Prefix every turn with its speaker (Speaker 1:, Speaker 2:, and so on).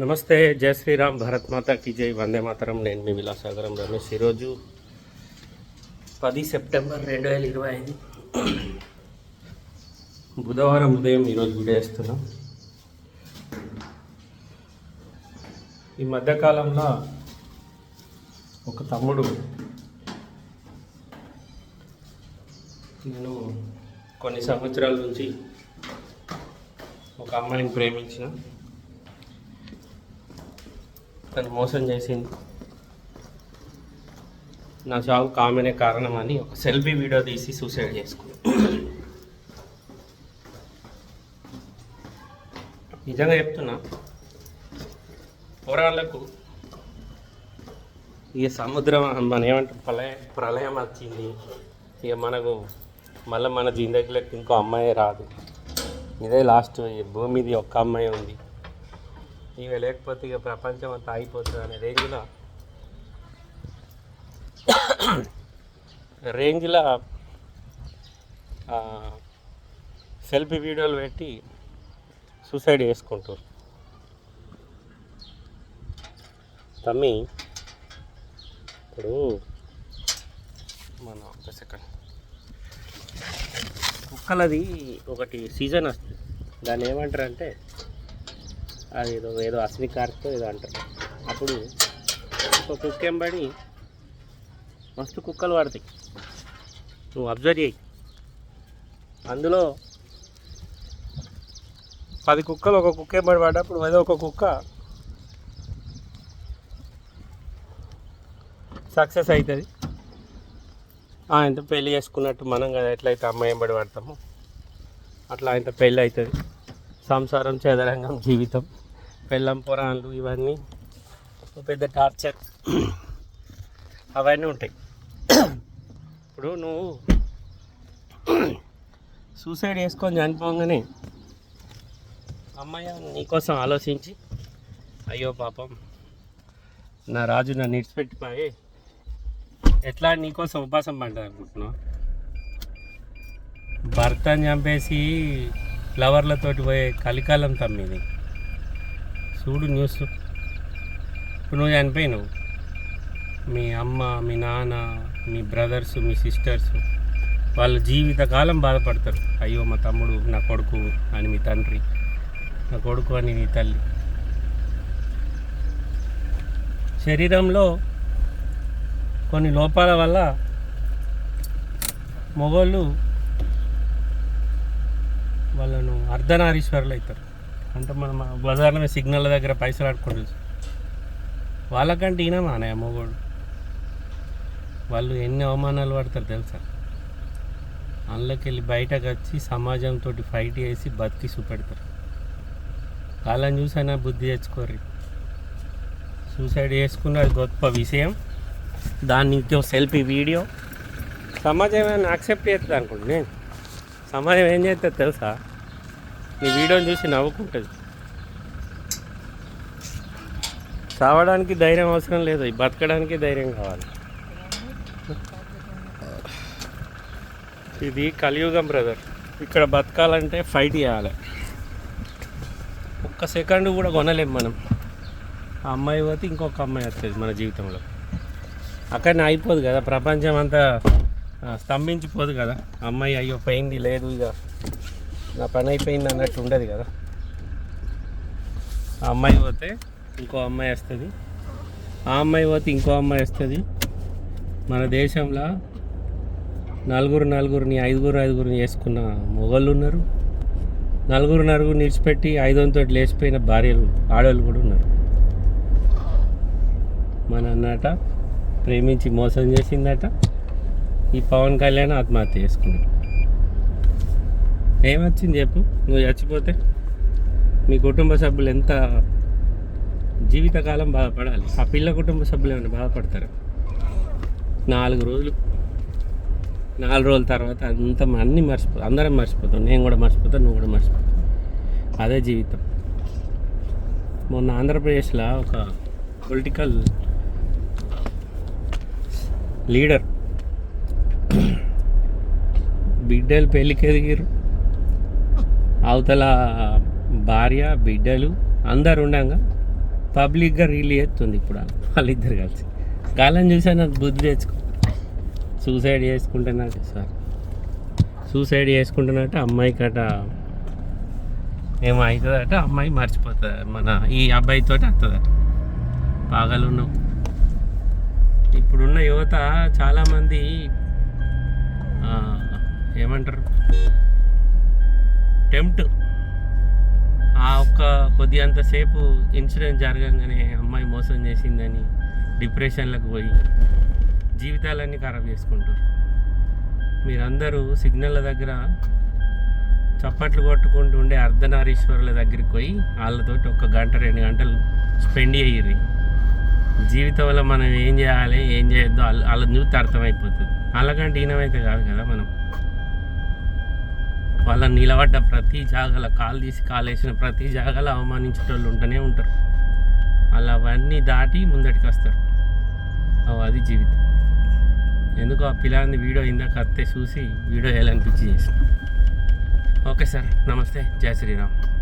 Speaker 1: నమస్తే జయ శ్రీరామ్ భరత్ మాత की జై వందే మాతరం. నేను మీ విలాసాగరం రమేష్. ఈరోజు పది సెప్టెంబర్ రెండు వేల ఇరవై ఐదు. బుధవారం ఉదయం ఈరోజు వీడియో వేస్తున్నాం ఈ మధ్యకాలంలో ఒక తమ్ముడు నేను కొన్ని సంవత్సరాల నుంచి ఒక అమ్మాయిని ప్రేమించిన. తను మోసం చేసింది. నా చావు కామెనే కారణం అని ఒక సెల్ఫీ వీడియో తీసి సూసైడ్ చేసుకుంది నిజంగా చెప్తున్నా పోరాళ్ళకు ఇక సముద్రం మన ఏమంటారు ప్రళయ ప్రళయం వచ్చింది. ఇక మనకు మళ్ళీ మన జిందగీలోకి ఇంకో అమ్మాయి రాదు. ఇదే లాస్ట్ భూమిది ఒక్క అమ్మాయి ఉంది. ఈమె లేకపోతే ఇక ప్రపంచం అంతా ఆగిపోతుంది అనే రేంజ్లో రేంజ్లో సెల్ఫీ వీడియోలు పెట్టి సూసైడ్ చేసుకుంటారు తమ్మి ఇప్పుడు మన ఒక సెకండ్ కుక్కలది ఒకటి సీజన్ వస్తుంది. దాన్ని ఏమంటారు అంటే అది ఏదో ఏదో అశ్వి కార్తో ఏదో అంటారు. అప్పుడు ఒక కుక్క ఎంబడి మస్తు కుక్కలు పడతాయి. నువ్వు అబ్జర్వ్ చేయి. అందులో పది కుక్కలు ఒక కుక్క ఎంబడి పడ్డప్పుడు ఏదో ఒక కుక్క సక్సెస్ అవుతుంది. ఆయనతో పెళ్ళి చేసుకున్నట్టు మనం కదా ఎట్లయితే అమ్మాయి ఎంబడి పడతామో అట్లా ఆయనతో పెళ్ళి అవుతుంది. సంసారం చదరంగం జీవితం పెళ్ళం పురాణాలు ఇవన్నీ. ఒక పెద్ద టార్చర్. అవన్నీ ఉంటాయి. ఇప్పుడు నువ్వు సూసైడ్ చేసుకొని చనిపోగానే అమ్మాయి నీకోసం ఆలోచించి అయ్యో పాపం నా రాజు నన్ను ఇడిచిపెట్టిపోయి ఎట్లా నీకోసం ఉపాసం పడ్డా అనుకుంటున్నావు? భర్తను చంపేసి ఫ్లవర్లతోటి పోయే కలికాలం తమ్మిది చూడు న్యూస్. ఇప్పుడు నువ్వు చనిపోయినావు. మీ అమ్మ మీ నాన్న మీ బ్రదర్స్ మీ సిస్టర్స్ వాళ్ళ జీవితకాలం బాధపడతారు. అయ్యో మా తమ్ముడు నా కొడుకు అని మీ తండ్రి నా కొడుకు అని నీ తల్లి. శరీరంలో కొన్ని లోపాల వల్ల మొగోళ్ళు వాళ్ళను అర్ధనారీశ్వరులు అవుతారు. అంటే మనం బజార్లో సిగ్నల్ దగ్గర పైసలు ఆడుకోండి వాళ్ళకంటే ఈయన మానే మొగోడు వాళ్ళు ఎన్ని అవమానాలు పడతారు తెలుసా? అందులోకి వెళ్ళి బయటకు వచ్చి సమాజంతో ఫైట్ చేసి బతికి చూపెడతారు వాళ్ళని చూసైనా బుద్ధి తెచ్చుకోర్రి. సూసైడ్ చేసుకున్న గొప్ప విషయం. దాన్ని ఇంకో సెల్ఫీ వీడియో. సమాజం ఏమైనా యాక్సెప్ట్ చేస్తుంది అనుకోండి నేను? సమాజం ఏం చేస్తుంది తెలుసా? నీ వీడియోని చూసి నవ్వుకుంటుంది. చావడానికి ధైర్యం అవసరం లేదు బతకడానికి ధైర్యం కావాలి. ఇది కలియుగం బ్రదర్. ఇక్కడ బతకాలంటే ఫైట్ చేయాలి. ఒక్క సెకండ్ కూడా కొనలేం మనం. ఆ అమ్మాయి పోతే ఇంకొక అమ్మాయి వస్తుంది మన జీవితంలో. అక్కడనే అయిపోదు కదా ప్రపంచం అంతా స్తంభించిపోదు కదా. అమ్మాయి అయ్యో పోయింది లేదు ఇక నా పని అయిపోయింది అన్నట్టు ఉండదు కదా. ఆ అమ్మాయి పోతే ఇంకో అమ్మాయి వస్తుంది. ఆ అమ్మాయి పోతే ఇంకో అమ్మాయి వస్తుంది. మన దేశంలో నలుగురు నలుగురిని ఐదుగురు ఐదుగురిని చేసుకున్న మొగళ్ళు ఉన్నారు. నలుగురు నలుగురు నిడిచిపెట్టి ఐదొంతో లేచిపోయిన భార్యలు ఆడవాళ్ళు కూడా ఉన్నారు. మన అన్నట ప్రేమించి మోసం చేసిందట. ఈ పవన్ కళ్యాణ్ ఆత్మహత్య చేసుకున్నాడు. ఏమొచ్చింది చెప్పు? నువ్వు చచ్చిపోతే మీ కుటుంబ సభ్యులు ఎంత జీవితకాలం బాధపడాలి? ఆ పిల్ల కుటుంబ సభ్యులు ఏమైనా బాధపడతారు? నాలుగు రోజులు నాలుగు రోజుల తర్వాత అంత అన్నీ మర్చిపో అందరం మర్చిపోతాం. నేను కూడా మర్చిపోతాను నువ్వు కూడా మర్చిపోతావు. అదే జీవితం. మొన్న ఆంధ్రప్రదేశ్లో ఒక పొలిటికల్ లీడర్ బిడ్డలు పెళ్ళికి ఎదిగిరు అవతల భార్య బిడ్డలు అందరు ఉండగా పబ్లిక్గా రీల్ చేస్తుంది ఇప్పుడు వాళ్ళిద్దరు కలిసి. గాలం చూసా నాకు బుద్ధి తెచ్చుకో. సూసైడ్ చేసుకుంటున్నట్టు సార్. సూసైడ్ చేసుకుంటున్నట్టు అమ్మాయి కట ఏమో అవుతుందట అమ్మాయి మర్చిపోతుంది మన ఈ అబ్బాయితో వస్తుందట పాగలున్నావు ఇప్పుడున్న యువత చాలామంది ఏమంటారు? టెంప్ట్. ఆ ఒక్క కొద్ది అంతసేపు ఇన్సిడెంట్ జరగంగానే అమ్మాయి మోసం చేసిందని డిప్రెషన్లకు పోయి జీవితాలన్నీ ఖరాబ్ చేసుకుంటారు. మీరందరూ సిగ్నల్ల దగ్గర చప్పట్లు కొట్టుకుంటూ ఉండే అర్ధనారీశ్వరుల దగ్గరికి పోయి వాళ్ళతోటి ఒక గంట రెండు గంటలు స్పెండ్ అయ్యిర్రి జీవితంలో మనం ఏం చేయాలి ఏం చేయొద్దో వాళ్ళ వాళ్ళని చూస్తే అర్థమైపోతుంది. అలాగంటే ఈయనమైతే కాదు కదా మనం. వాళ్ళని నిలబడ్డ ప్రతి జాగాల కాలు తీసి కాలేసిన ప్రతి జాగాలో అవమానించేటోళ్ళు ఉంటూనే ఉంటారు. వాళ్ళు అవన్నీ దాటి ముందటికి వస్తారు. అది జీవితం. ఎందుకు ఆ పిల్లాన్ని వీడియో ఇందాక అత్తే చూసి వీడియో వేయాలనిపించి చేసిన. ఓకే సార్ నమస్తే. జయ శ్రీరామ్.